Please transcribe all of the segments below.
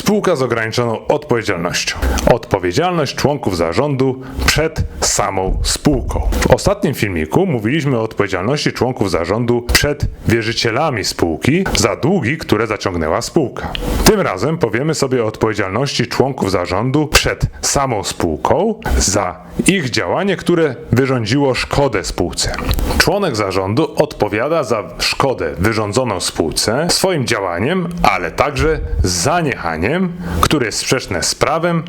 Spółka z ograniczoną odpowiedzialnością. Odpowiedzialność członków zarządu przed samą spółką. W ostatnim filmiku mówiliśmy o odpowiedzialności członków zarządu przed wierzycielami spółki za długi, które zaciągnęła spółka. Tym razem powiemy sobie o odpowiedzialności członków zarządu przed samą spółką za ich działanie, które wyrządziło szkodę spółce. Członek zarządu odpowiada za szkodę wyrządzoną spółce swoim działaniem, ale także zaniechaniem, które jest sprzeczne z prawem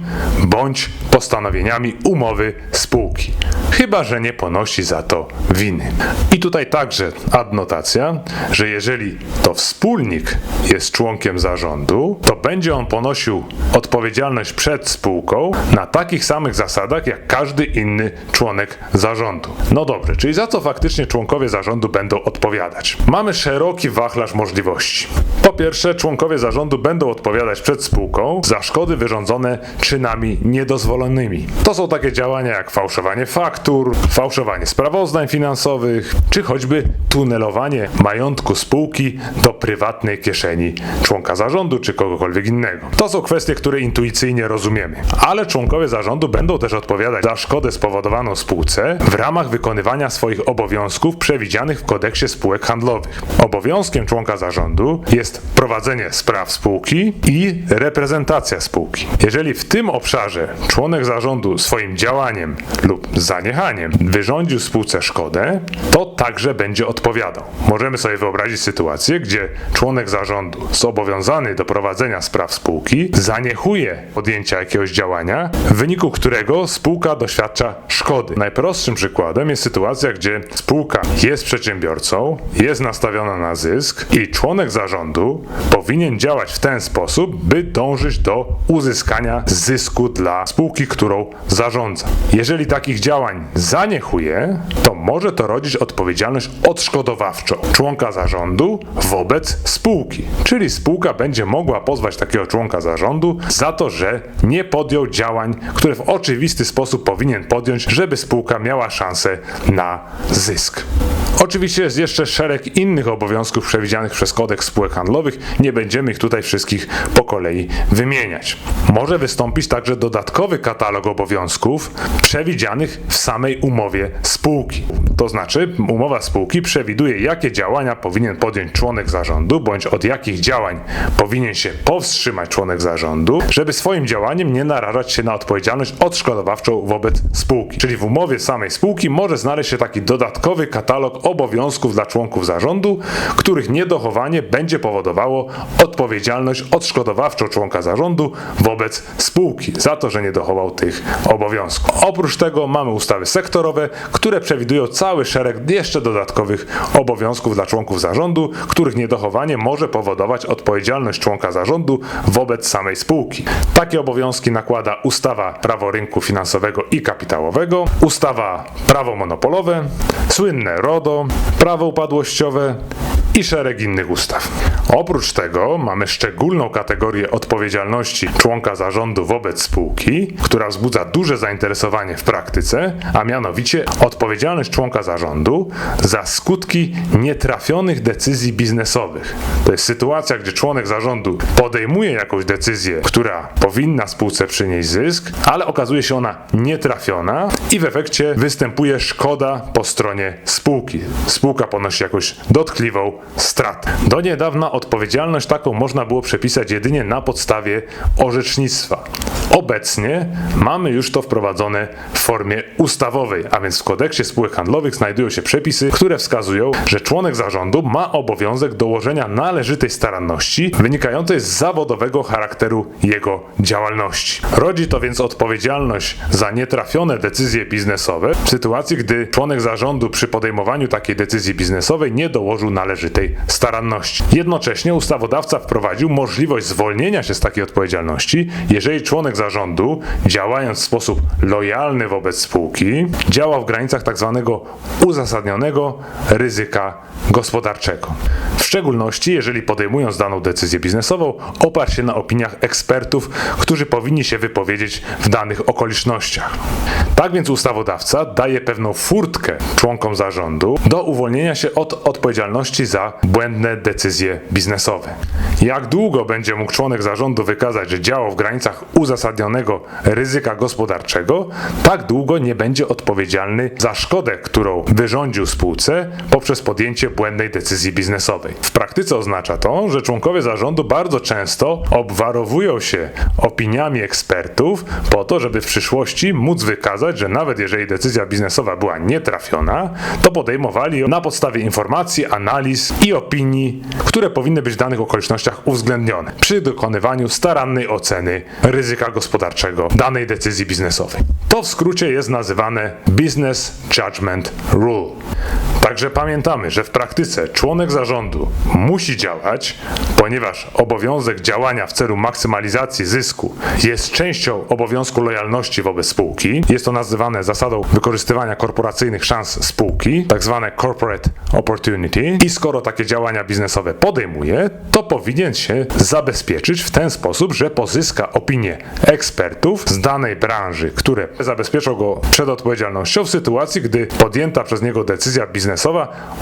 bądź postanowieniami umowy spółki, chyba że nie ponosi za to winy. I tutaj także adnotacja, że jeżeli to wspólnik jest członkiem zarządu, to będzie on ponosił odpowiedzialność przed spółką na takich samych zasadach jak każdy inny członek zarządu. No dobrze, czyli za co faktycznie członkowie zarządu będą odpowiadać? Mamy szeroki wachlarz możliwości. Po pierwsze, członkowie zarządu będą odpowiadać przed spółką za szkody wyrządzone czynami niedozwolonymi. To są takie działania jak fałszowanie faktur, fałszowanie sprawozdań finansowych, czy choćby tunelowanie majątku spółki do prywatnej kieszeni członka zarządu czy kogokolwiek innego. To są kwestie, które intuicyjnie rozumiemy. Ale członkowie zarządu będą też odpowiadać za szkodę spowodowaną spółce w ramach wykonywania swoich obowiązków przewidzianych w kodeksie spółek handlowych. Obowiązkiem członka zarządu jest prowadzenie spraw spółki i reprezentacja spółki. Jeżeli w tym obszarze członek zarządu swoim działaniem lub zaniechaniem wyrządził spółce szkodę, to także będzie odpowiadał. Możemy sobie wyobrazić sytuację, gdzie członek zarządu zobowiązany do prowadzenia spraw spółki zaniechuje podjęcia jakiegoś działania, w wyniku którego spółka doświadcza szkody. Najprostszym przykładem jest sytuacja, gdzie spółka jest przedsiębiorcą, jest nastawiona na zysk i członek zarządu powinien działać w ten sposób, by dążyć do uzyskania zysku dla spółki, którą zarządza. Jeżeli takich działań zaniechuje, to może to rodzić odpowiedzialność odszkodowawczą członka zarządu wobec spółki. Czyli spółka będzie mogła pozwać takiego członka zarządu za to, że nie podjął działań, które w oczywisty sposób powinien podjąć, żeby spółka miała szansę na zysk. Oczywiście jest jeszcze szereg innych obowiązków przewidzianych przez kodeks spółek handlowych. Nie będziemy ich tutaj wszystkich po kolei wymieniać. Może wystąpić także dodatkowy katalog obowiązków przewidzianych w samej umowie spółki. To znaczy, umowa spółki przewiduje, jakie działania powinien podjąć członek zarządu, bądź od jakich działań powinien się powstrzymać członek zarządu, żeby swoim działaniem nie narażać się na odpowiedzialność odszkodowawczą wobec spółki. Czyli w umowie samej spółki może znaleźć się taki dodatkowy katalog obowiązków dla członków zarządu, których niedochowanie będzie powodowało odpowiedzialność odszkodowawczą członka zarządu wobec spółki za to, że nie dochował tych obowiązków. Oprócz tego mamy ustawy sektorowe, które przewidują cały szereg jeszcze dodatkowych obowiązków dla członków zarządu, których niedochowanie może powodować odpowiedzialność członka zarządu wobec samej spółki. Takie obowiązki nakłada ustawa Prawo rynku finansowego i kapitałowego, ustawa Prawo monopolowe, słynne RODO, prawo upadłościowe i szereg innych ustaw. Oprócz tego mamy szczególną kategorię odpowiedzialności członka zarządu wobec spółki, która wzbudza duże zainteresowanie w praktyce, a mianowicie odpowiedzialność członka zarządu za skutki nietrafionych decyzji biznesowych. To jest sytuacja, gdzie członek zarządu podejmuje jakąś decyzję, która powinna spółce przynieść zysk, ale okazuje się ona nietrafiona i w efekcie występuje szkoda po stronie spółki. Spółka ponosi jakąś dotkliwą Do niedawna odpowiedzialność taką można było przepisać jedynie na podstawie orzecznictwa. Obecnie mamy już to wprowadzone w formie ustawowej, a więc w kodeksie spółek handlowych znajdują się przepisy, które wskazują, że członek zarządu ma obowiązek dołożenia należytej staranności wynikającej z zawodowego charakteru jego działalności. Rodzi to więc odpowiedzialność za nietrafione decyzje biznesowe w sytuacji, gdy członek zarządu przy podejmowaniu takiej decyzji biznesowej nie dołożył należytej staranności. Jednocześnie ustawodawca wprowadził możliwość zwolnienia się z takiej odpowiedzialności, jeżeli członek zarządu, działając w sposób lojalny wobec spółki, działa w granicach tzw. uzasadnionego ryzyka gospodarczego. W szczególności, jeżeli podejmując daną decyzję biznesową, oparł się na opiniach ekspertów, którzy powinni się wypowiedzieć w danych okolicznościach. Tak więc ustawodawca daje pewną furtkę członkom zarządu do uwolnienia się od odpowiedzialności za za błędne decyzje biznesowe. Jak długo będzie mógł członek zarządu wykazać, że działał w granicach uzasadnionego ryzyka gospodarczego, tak długo nie będzie odpowiedzialny za szkodę, którą wyrządził spółce poprzez podjęcie błędnej decyzji biznesowej. W praktyce oznacza to, że członkowie zarządu bardzo często obwarowują się opiniami ekspertów po to, żeby w przyszłości móc wykazać, że nawet jeżeli decyzja biznesowa była nietrafiona, to podejmowali ją na podstawie informacji, analiz i opinii, które powinny być w danych okolicznościach uwzględnione przy dokonywaniu starannej oceny ryzyka gospodarczego danej decyzji biznesowej. To w skrócie jest nazywane Business Judgment Rule. Także pamiętamy, że w praktyce członek zarządu musi działać, ponieważ obowiązek działania w celu maksymalizacji zysku jest częścią obowiązku lojalności wobec spółki. Jest to nazywane zasadą wykorzystywania korporacyjnych szans spółki, tak zwane corporate opportunity. I skoro takie działania biznesowe podejmuje, to powinien się zabezpieczyć w ten sposób, że pozyska opinię ekspertów z danej branży, które zabezpieczą go przed odpowiedzialnością w sytuacji, gdy podjęta przez niego decyzja biznesowa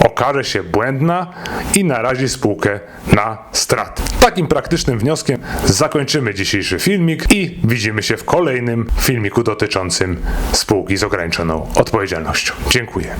okaże się błędna i narazi spółkę na straty. Takim praktycznym wnioskiem zakończymy dzisiejszy filmik i widzimy się w kolejnym filmiku dotyczącym spółki z ograniczoną odpowiedzialnością. Dziękuję.